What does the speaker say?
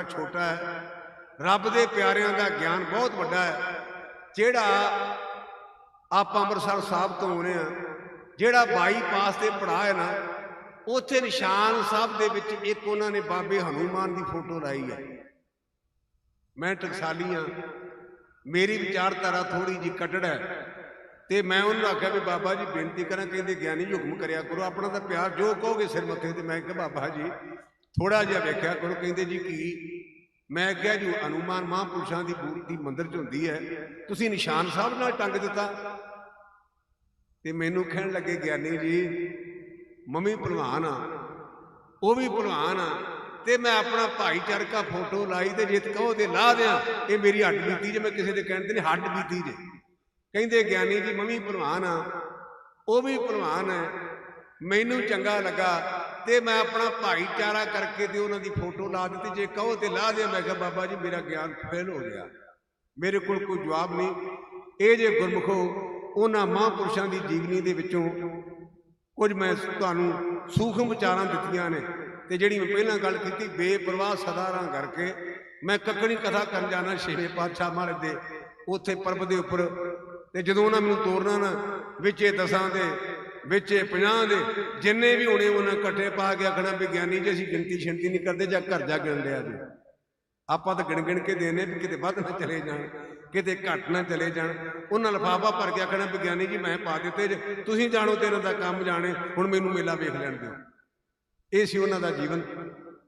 ਬੜਾ ਛੋਟਾ ਹੈ। ਰੱਬ ਦੇ ਪਿਆਰਿਆਂ ਦਾ ਗਿਆਨ ਬਹੁਤ ਵੱਡਾ ਹੈ। ਜਿਹੜਾ ਆਪਾਂ ਅੰਮ੍ਰਿਤਸਰ ਸਾਹਿਬ ਤੋਂ ਆਉਨੇ ਆ ਜਿਹੜਾ ਬਾਈਪਾਸ ਤੇ ਪੜਾ ਹੈ ਨਾ, ਉੱਥੇ ਨਿਸ਼ਾਨ ਸਾਹਿਬ ਦੇ ਵਿੱਚ ਇੱਕ ਉਹਨਾਂ ਨੇ ਬਾਬੇ ਹਨੂਮਾਨ ਦੀ ਫੋਟੋ ਲਾਈ ਹੈ। ਮੈਂ ਟਕਸਾਲੀ ਹਾਂ। ਮੇਰੀ ਵਿਚਾਰਧਾਰਾ ਥੋੜੀ ਜੀ ਕੱਟੜ ਹੈ। ਤੇ ਮੈਂ ਉਹਨੂੰ ਆਖਿਆ ਵੀ ਬਾਬਾ ਜੀ ਬੇਨਤੀ ਕਰਾਂ, ਕਹਿੰਦੇ ਗਿਆਨੀ ਹੁਕਮ ਕਰਿਆ ਕਰੋ, ਆਪਣਾ ਤਾਂ ਪਿਆਰ ਜੋ ਕਹੋਗੇ ਸਿਰ ਮੱਥੇ ਤੇ, ਮੈਂ ਕਿਹਾ ਬਾਬਾ ਜੀ ਥੋੜਾ ਜਿਹਾ ਵੇਖਿਆ ਕਰੋ, ਕਹਿੰਦੇ ਜੀ ਕੀ? ਮੈਂ ਕਿਹਾ ਜੀ, ਹਨੂਮਾਨ ਮਹਾਂਪੁਰਸ਼ਾਂ ਦੀ ਮੂਰਤੀ ਮੰਦਿਰ 'ਚ ਹੁੰਦੀ ਹੈ। ਤੁਸੀਂ ਨਿਸ਼ਾਨ ਸਾਹਿਬ ਨਾਲ ਟੰਗ ਦਿੱਤਾ। ਤੇ ਮੈਨੂੰ ਕਹਿਣ ਲੱਗੇ, ਗਿਆਨੀ ਜੀ, ਮੰਮੀ ਭਲਵਾਨ ਆ। ਉਹ ਵੀ ਭਲਵਾਨ ਆ। ਤੇ ਮੈਂ ਆਪਣਾ ਭਾਈਚਾਰਕਾ ਫੋਟੋ ਲਾਈ ਤੇ ਜੇ ਕਹੋ ਤੇ ਲਾ ਦਿਆਂ। ਇਹ ਮੇਰੀ ਹੱਡ ਬੀਤੀ ਜੇ, ਮੈਂ ਕਿਸੇ ਦੇ ਕਹਿਣ ਤੇ ਨਹੀਂ, ਹੱਡ ਬੀਤੀ ਜੇ। ਕਹਿੰਦੇ, ਗਿਆਨੀ ਜੀ, ਮੰਮੀ ਭਲਵਾਨ ਆ। ਉਹ ਵੀ ਭਲਵਾਨ ਹੈ। ਮੈਨੂੰ ਚੰਗਾ ਲੱਗਾ। ਤੇ ਮੈਂ ਆਪਣਾ ਭਾਈਚਾਰਾ ਕਰਕੇ ਤੇ ਉਹਨਾਂ ਦੀ ਫੋਟੋ ਲਾ ਦਿੱਤੀ। ਜੇ ਕਹੋ ਤੇ ਲਾ ਦਿਆਂ ਮੈਂ ਕਿਹਾ, ਬਾਬਾ ਜੀ, ਮੇਰਾ ਗਿਆਨ ਫੇਲ ਹੋ ਗਿਆ। ਮੇਰੇ ਕੋਲ ਕੋਈ ਜਵਾਬ ਨਹੀਂ। ਇਹ ਜੇ ਗੁਰਮੁਖੋ, ਉਹਨਾਂ ਮਹਾਂਪੁਰਸ਼ਾਂ ਦੀ ਜੀਵਨੀ ਦੇ ਵਿੱਚੋਂ ਕੁਝ ਮੈਂ ਤੁਹਾਨੂੰ ਸੂਖਮ ਵਿਚਾਰਾਂ ਦਿੱਤੀਆਂ ਨੇ ਤੇ ਜਿਹੜੀ ਮੈਂ ਪਹਿਲਾਂ ਗੱਲ ਕੀਤੀ, ਬੇਪਰਵਾਹ ਸਦਾਰਾਂ ਕਰਕੇ ਮੈਂ ਕੱਕਣੀ ਕਥਾ ਕਰਨ ਜਾਣਾ ਛੇਵੇਂ ਪਾਤਸ਼ਾਹ ਮਹਾਰਾਜ ਦੇ ਉੱਥੇ ਪਰਬ ਦੇ ਉੱਪਰ ਤੇ ਜਦੋਂ ਉਹਨਾਂ ਮੈਨੂੰ ਤੋਰਨਾ ਨਾ, ਵਿੱਚੇ ਦਸਾਂ ਦੇ ਵਿੱਚ 50 ਦੇ ਜਿੰਨੇ ਵੀ ਹੋਣੇ ਉਹਨਾਂ ਇਕੱਠੇ ਪਾ ਕੇ ਆਖਣਾ ਵਿਗਿਆਨੀ ਜੀ, ਅਸੀਂ ਗਿਣਤੀ ਸ਼ਿੰਤੀ ਨਹੀਂ ਕਰਦੇ ਜਾਂ ਘਰ ਜਾ ਗਿਣ ਲਿਆ ਜੀ। ਆਪਾਂ ਤਾਂ ਗਿਣ ਗਿਣ ਕੇ ਦੇਨੇ ਵੀ ਕਿਤੇ ਵੱਧ ਨਾ ਚਲੇ ਜਾਣ, ਕਿਤੇ ਘੱਟ ਨਾ ਚਲੇ ਜਾਣ। ਉਹਨਾਂ ਲਫਾਫਾ ਭਰ ਕੇ ਆਖਣਾ ਵਿਗਿਆਨੀ ਜੀ, ਮੈਂ ਪਾ ਦਿੱਤੇ ਜੇ। ਤੁਸੀਂ ਜਾਣੋ ਤੇ ਇਹਨਾਂ ਦਾ ਕੰਮ ਜਾਣੇ, ਹੁਣ ਮੈਨੂੰ ਮੇਲਾ ਵੇਖ ਲੈਣ ਦਿਓ। ਇਹ ਸੀ ਉਹਨਾਂ ਦਾ ਜੀਵਨ।